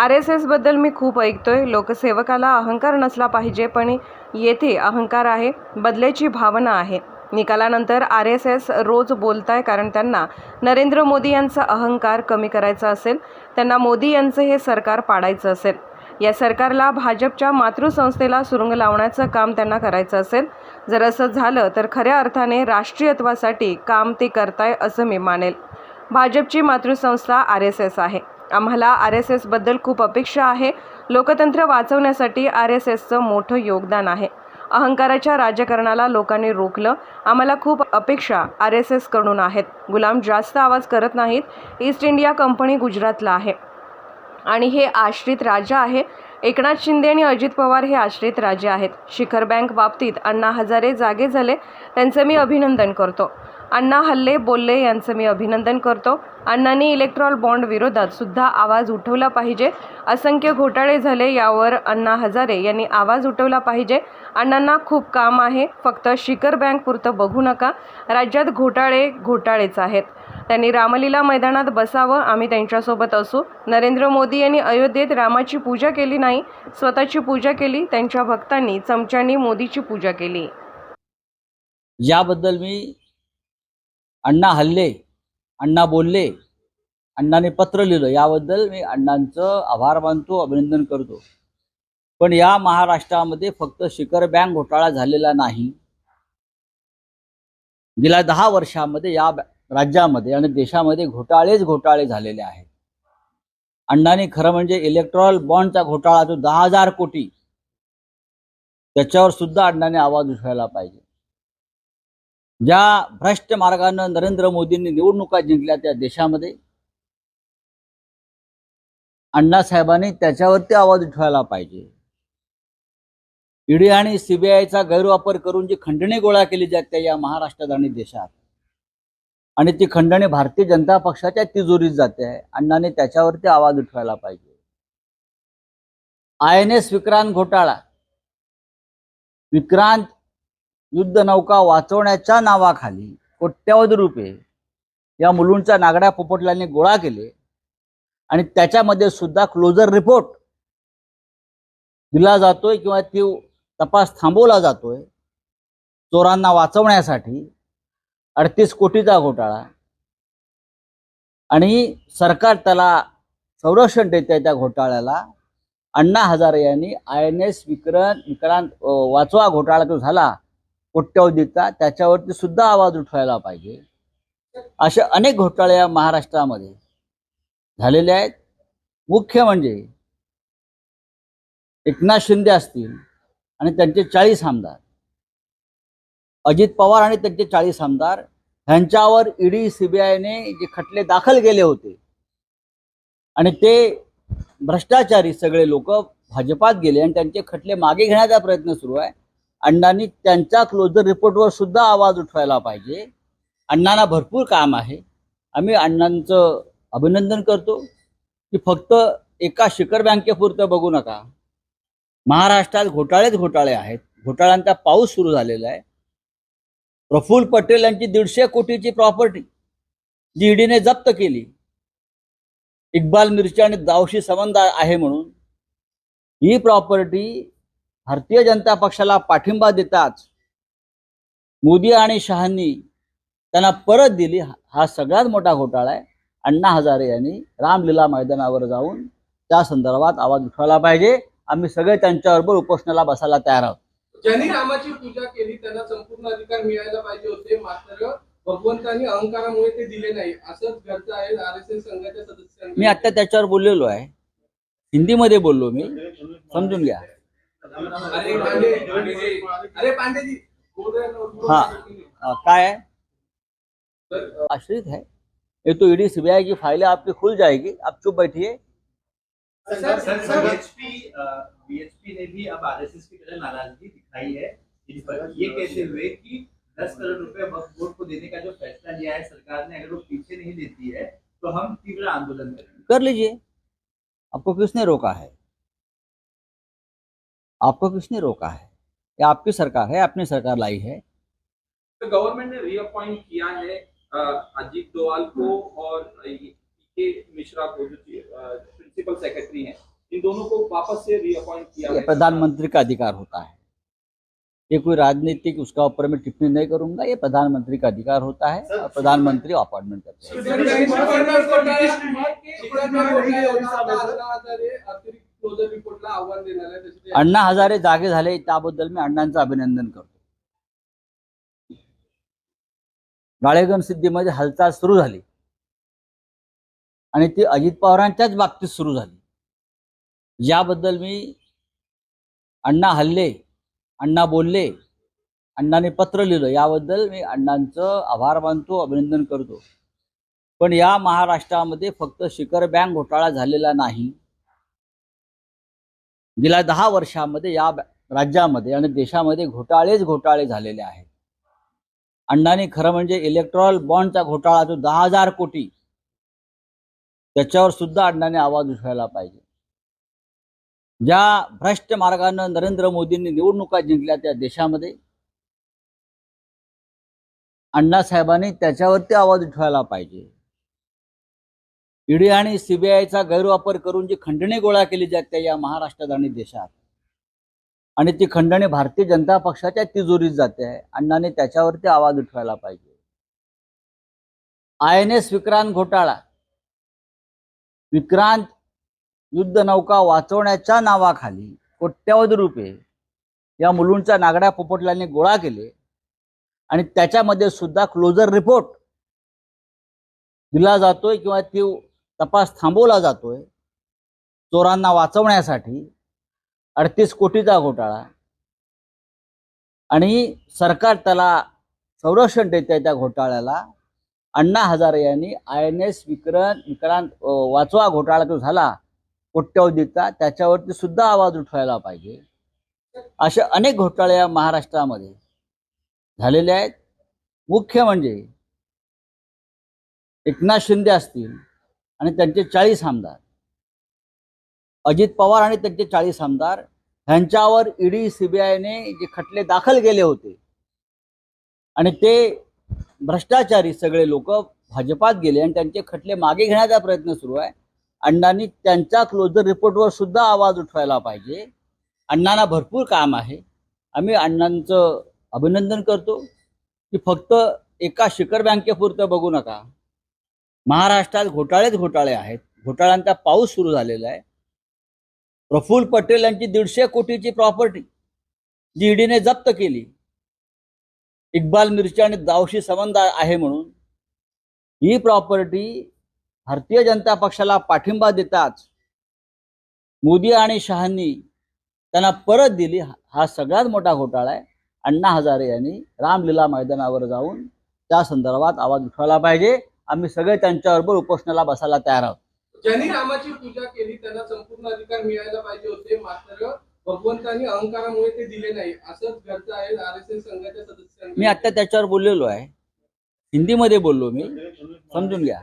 R S एसबद्दल मी खूप ऐकतोय. लोकसेवकाला अहंकार नसला पाहिजे पण येथे अहंकार आहे बदल्याची भावना आहे. निकालानंतर आर एस एस रोज बोलत आहे कारण त्यांना नरेंद्र मोदी यांचा अहंकार कमी करायचा असेल त्यांना मोदी यांचं हे सरकार पाडायचं असेल. या सरकारला भाजपच्या मातृसंस्थेला सुरुंग लावण्याचं काम त्यांना करायचं असेल. जर असं झालं तर खऱ्या अर्थाने राष्ट्रीयत्वासाठी काम ते करताय असं मी मानेल. भाजपची मातृसंस्था आर एस एस आहे. आम्हाला आर एस एसबद्दल खूप अपेक्षा आहे. लोकतंत्र वाचवण्यासाठी आर एस एसचं मोठं योगदान आहे. अहंकाराच्या राजकारणाला लोकांनी रोखलं. आम्हाला खूप अपेक्षा आर एस एसकडून आहेत. गुलाम जास्त आवाज करत नाहीत. ईस्ट इंडिया कंपनी गुजरातला आहे. आणि हे आश्रित राजा आहे. एकनाथ शिंदे आणि अजित पवार हे आश्रित राजे आहेत. शिखर बँक बाबतीत अण्णा हजारे जागे झाले. त्यांचं मी अभिनंदन करतो. अण्णा हल्ले बोलले यांचं मी अभिनंदन करतो. अण्णांनी इलेक्ट्रॉल बॉन्ड विरोधात सुद्धा आवाज उठवला पाहिजे. असंख्य घोटाळे झाले यावर अण्णा हजारे यांनी आवाज उठवला पाहिजे. अण्णांना खूप काम आहे. फक्त शिखर बँक पुरतं बघू नका. राज्यात घोटाळे घोटाळेच आहेत. त्यांनी रामलीला मैदानात बसावं आम्ही त्यांच्यासोबत असू. नरेंद्र मोदी यांनी अयोध्येत रामाची पूजा केली नाही. स्वतःची पूजा केली त्यांच्या भक्तांनी चमच्यांनी मोदीची पूजा केली. याबद्दल मी अण्णा हल्ले अण्णा बोलले अण्णाने पत्र लिहिलं. याबद्दल मी अण्णांचं आभार मानतो अभिनंदन करतो. पण या महाराष्ट्रामध्ये फक्त शिखर बँक घोटाळा झालेला नाही. गेल्या दहा वर्षामध्ये या राज्यामध्ये आणि देशामध्ये घोटाळेच घोटाळे झालेले आहेत. अण्णांनी खरं म्हणजे इलेक्ट्रॉल बॉन्डचा घोटाळा जो दहा हजार कोटी. त्याच्यावर सुद्धा अण्णाने आवाज उठवायला पाहिजे. ज्या भ्रष्ट मार्गानं नरेंद्र मोदींनी निवडणुका जिंकल्या त्या देशामध्ये अण्णासाहेबांनी त्याच्यावरती आवाज उठवायला पाहिजे. ईडी आणि सीबीआयचा गैरवापर करून जी खंडणी गोळा केली जाते या महाराष्ट्रात आणि देशात आणि ती खंडणी भारतीय जनता पक्षाच्या तिजोरीत जाते आहे अण्णाने त्याच्यावरती आवाज उठवायला पाहिजे. आय एन एस विक्रांत घोटाळा. विक्रांत युद्ध नौका वाचवण्याच्या नावाखाली कोट्यावधी रुपये या मुलूंच्या नागड्या पोपटलांनी गोळा केले. आणि त्याच्यामध्ये सुद्धा क्लोजर रिपोर्ट दिला जातोय किंवा ती तपास थांबवला जातोय. चोरांना वाचवण्यासाठी अडतीस कोटीचा घोटाळा. आणि सरकार त्याला संरक्षण देते त्या घोटाळ्याला. अण्णा हजारे यांनी I N S Vikrant Vikrant वाचवा घोटाळा तो झाला कोट्यवधीचा त्याच्यावरती सुद्धा आवाज उठवायला पाहिजे. अशा अनेक घोटाळे या महाराष्ट्रामध्ये झालेले आहेत. मुख्य म्हणजे एकनाथ शिंदे असतील आणि त्यांचे चाळीस आमदार. अजित पवार आणि त्यांचे चाळीस आमदार ह्यांच्यावर ईडी सीबीआयने जे खटले दाखल केले होते आणि ते भ्रष्टाचारी सगळे लोक भाजपात गेले आणि त्यांचे खटले मागे घेण्याचा प्रयत्न सुरू आहे. अण्णांनी त्यांच्या क्लोजर रिपोर्टवर सुद्धा आवाज उठवायला पाहिजे. अण्णांना भरपूर काम आहे. आम्ही अण्णांचं अभिनंदन करतो की फक्त एका शिखर बँकेपुरतं बघू नका. महाराष्ट्रात घोटाळेच घोटाळे आहेत. घोटाळ्यांचा पाऊस सुरू झालेला आहे. प्रफुल्ल पटेल यांची दीडशे कोटीची प्रॉपर्टी जी ईडीने जप्त केली. इक्बाल मिर्ची आणि दावशी संबंध आहे म्हणून. ही प्रॉपर्टी भारतीय जनता पक्षाला पाठिंबा देताच मोदी आणि शहांनी त्यांना परत दिली. हा- सगळ्यात मोठा घोटाळा आहे. अण्णा हजारे यांनी रामलीला मैदानावर जाऊन त्या संदर्भात आवाज उठवायला पाहिजे. आम्ही सगळे त्यांच्याबरोबर उपोषणाला बसायला तयार आहोत. ज्यांनी रामाची पूजा केली त्यांना संपूर्ण अधिकार मिळायला पाहिजे होते. मात्र भगवंतांनी अहंकारामुळे ते दिले नाही. असंच घरचं आहे. आर एस एस संघाच्या सदस्यांनी मी आता त्याच्यावर बोललेलो आहे. हिंदीमध्ये बोललो मी. समजून घ्या. अरे पांडे अरे बोल रहे हैं। ना, हाँ. काय है? आश्रित है। ये तो ईडी सीबीआई की फाइलें आपकी खुल जाएगी। आप चुप बैठिए। Sir, sir, sir, BHP BHP ने भी अब आरएसएस की तरह नाराज़गी दिखाई है। इन पर ये कहते हुए कि 10 करोड़ रुपए वक्फ बोर्ड को देने का जो फैसला लिया है सरकार ने अगर वो पीछे नहीं देती है तो हम तीव्र आंदोलन करेंगे कर लीजिए। आपको किसने रोका है? आपको किसने रोका है ये आपकी सरकार है अपनी सरकार लाई है तो गवर्नमेंट ने रीअपॉइंट किया है अजीत डोवाल को और मिश्रा को जो प्रिंसिपल सेक्रेटरी हैं इन दोनों को वापस से रीअपॉइंट किया ये प्रधानमंत्री का अधिकार होता है ये कोई राजनीतिक उसका ऊपर मैं टिप्पणी नहीं करूँगा ये प्रधानमंत्री का अधिकार होता है और प्रधानमंत्री अपॉइंटमेंट करते हैं अतिरिक्त क्लोजर रिपोर्टला आव्हान देणार आहे अण्णा हजारे जागे झाले त्याबद्दल मी अण्णांचं अभिनंदन करतो. गाळेगण सिद्धीमध्ये हालचाल सुरू झाली. आणि ती अजित पवारांच्याच बाबतीत सुरू झाली. याबद्दल मी अण्णा हल्ले अण्णा बोलले अण्णाने पत्र लिहिलं याबद्दल मी अण्णांचं आभार मानतो अभिनंदन करतो. पण या महाराष्ट्रामध्ये फक्त शिखर बँक घोटाळा झालेला नाही. गेल्या दहा वर्षामध्ये या राज्यामध्ये आणि देशामध्ये घोटाळेच घोटाळे झालेले आहेत. अण्णांनी खरं म्हणजे इलेक्ट्रॉल बॉन्डचा घोटाळा जो दहा हजार कोटी. त्याच्यावर सुद्धा अण्णाने आवाज उठवायला पाहिजे. ज्या भ्रष्ट मार्गानं नरेंद्र मोदींनी निवडणुका जिंकल्या त्या देशामध्ये अण्णासाहेबांनी त्याच्यावरती आवाज उठवायला पाहिजे. ईडी आणि सीबीआयचा गैरवापर करून जी खंडणी गोळा केली जाते या महाराष्ट्रात आणि देशात. आणि ती खंडणी भारतीय जनता पक्षाच्या तिजोरीत जाते आहे अण्णाने त्याच्यावरती आवाज उठवायला पाहिजे. आय एन एस विक्रांत घोटाळा. विक्रांत युद्ध नौका वाचवण्याच्या नावाखाली कोट्यावधी रुपये या मुलूंच्या नागड्या पोपटल्याने गोळा केले आणि त्याच्यामध्ये सुद्धा क्लोजर रिपोर्ट दिला जातोय किंवा ती तपास थांबवला जातोय. चोरांना वाचवण्यासाठी अडतीस कोटीचा घोटाळा. आणि सरकार त्याला संरक्षण देते त्या घोटाळ्याला. अण्णा हजारे यांनी I N S Vikrant Vikrant वाचवा घोटाळा जो झाला कोट्यवधीचा त्याच्यावरती सुद्धा आवाज उठवायला पाहिजे. असे अनेक घोटाळे या महाराष्ट्रामध्ये झालेले आहेत. मुख्य म्हणजे एकनाथ शिंदे असतील आणि त्यांचे चाळीस आमदार. अजित पवार आणि त्यांचे चाळीस आमदार. ह्यांच्यावर ईडी सीबीआयने जे खटले दाखल केले होते आणि ते भ्रष्टाचारी सगळे लोक भाजपात गेले आणि त्यांचे खटले मागे घेण्याचा प्रयत्न सुरू आहे. अण्णांनी त्यांच्या क्लोजर रिपोर्टवर सुद्धा आवाज उठवायला पाहिजे. अण्णांना भरपूर काम आहे. आम्ही अण्णांचं अभिनंदन करतो. की फक्त एका शिखर बँकेपुरतं बघू नका. महाराष्ट्रात घोटाळेच घोटाळे आहेत. घोटाळ्यांचा पाऊस सुरू झालेला आहे. प्रफुल्ल पटेल यांची दीडशे कोटीची प्रॉपर्टी जी ईडीने जप्त केली. इक्बाल मिर्ची आणि दावशी संबंध आहे म्हणून. ही प्रॉपर्टी भारतीय जनता पक्षाला पाठिंबा देताच मोदी आणि शहांनी त्यांना परत दिली. हा- हा सगळ्यात मोठा घोटाळा आहे. अण्णा हजारे यांनी रामलीला मैदानावर जाऊन त्या संदर्भात आवाज उठवायला पाहिजे. आम्ही सगळे त्यांच्याबरोबर उपोषणाला बसायला तयार आहोत. ज्यांनी रामाची पूजा केली त्यांना संपूर्ण अधिकार मिळायला पाहिजे होते. मात्र भगवंतांनी अहंकारामुळे ते दिले नाही. असंच घरचं आहे आर एस एस संघाच्या सदस्यांनी मी आता त्याच्यावर बोललेलो आहे. हिंदीमध्ये बोललो मी. समजून घ्या.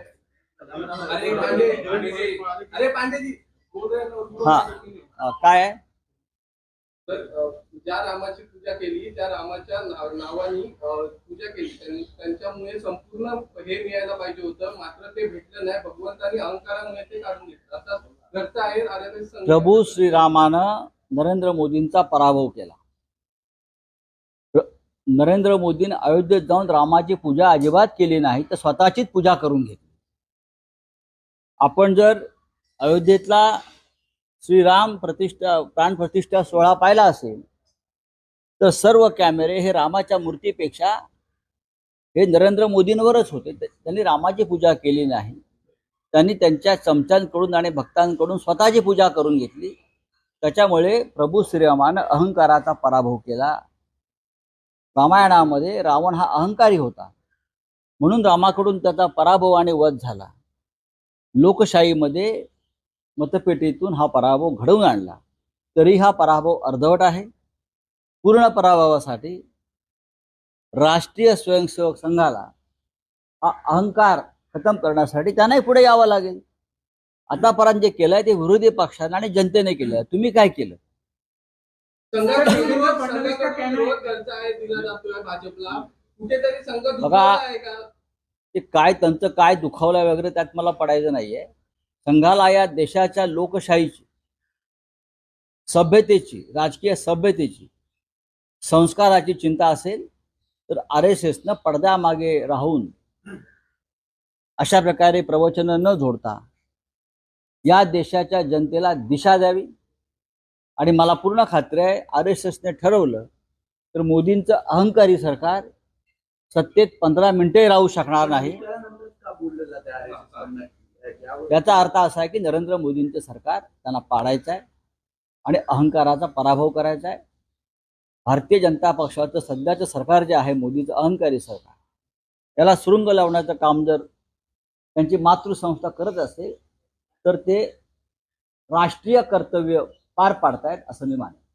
अरे पांडे पांडेजी, हैं. काय आहे? तर ज्या रामाची पूजा केली त्या रामाच्या नावानी पूजा केली. त्यांच्यामुळे संपूर्ण हे मिळायला पाहिजे होतं. मात्र ते भेटलं नाही. भगवंतानी अहंकारामुळे ते काढून घेतलं. आता आहे प्रभू श्रीरामानं नरेंद्र मोदींचा पराभव केला. नरेंद्र मोदींनी अयोध्येत जाऊन रामाची पूजा अजिबात केली नाही तर स्वतःचीच पूजा करून घेतली. आपण जर अयोध्येतला श्रीराम प्रतिष्ठा प्राण प्रतिष्ठा सोहळा पाहिला असेल तर सर्व कॅमेरे हे रामाच्या मूर्तीपेक्षा हे नरेंद्र मोदींवरच होते. त्यांनी रामाची पूजा केली नाही. त्यांनी त्यांच्या चमच्यांकडून आणि भक्तांकडून स्वतःची पूजा करून घेतली. त्याच्यामुळे प्रभू श्रीरामानं अहंकाराचा पराभव केला. रामायणामध्ये रावण हा अहंकारी होता. म्हणून रामाकडून त्याचा पराभव आणि वध झाला. लोकशाहीमध्ये मतपेटीतून हा पराभव घडवून आणला. तरी हा पराभव अर्धवट आहे. पूर्ण पराभवासाठी राष्ट्रीय स्वयंसेवक संघाला हा अहंकार खतम करण्यासाठी त्यांनाही पुढे यावं लागेल. आतापर्यंत जे केलंय ते विरोधी पक्षाने आणि जनतेने केलं तुम्ही काय केलं? बघा. दुखावला आहे का? ते काय त्यांचं काय दुखावलं वगैरे त्यात मला पडायचं नाहीये. संघाला या देशाच्या लोकशाहीची सभ्यतेची राजकीय सभ्यतेची संस्काराची चिंता असेल तर आर एस एसनं पडद्यामागे राहून अशा प्रकारे प्रवचनं न जोडता या देशाच्या जनतेला दिशा द्यावी. आणि मला पूर्ण खात्री आहे आर एस एसने ठरवलं तर मोदींचं अहंकारी सरकार सत्तेत पंधरा मिनिटे राहू शकणार नाही. याचा अर्थ असा आहे की नरेंद्र मोदींचं सरकार त्यांना पाडायचं आहे आणि अहंकाराचा पराभव करायचा आहे. भारतीय जनता पक्षाचं सध्याचं सरकार जे आहे मोदीचं अहंकारी सरकार त्याला सुरुंग लावण्याचं काम जर त्यांची मातृसंस्था करत असेल तर ते राष्ट्रीय कर्तव्य पार पाडतायत असं मी मानतो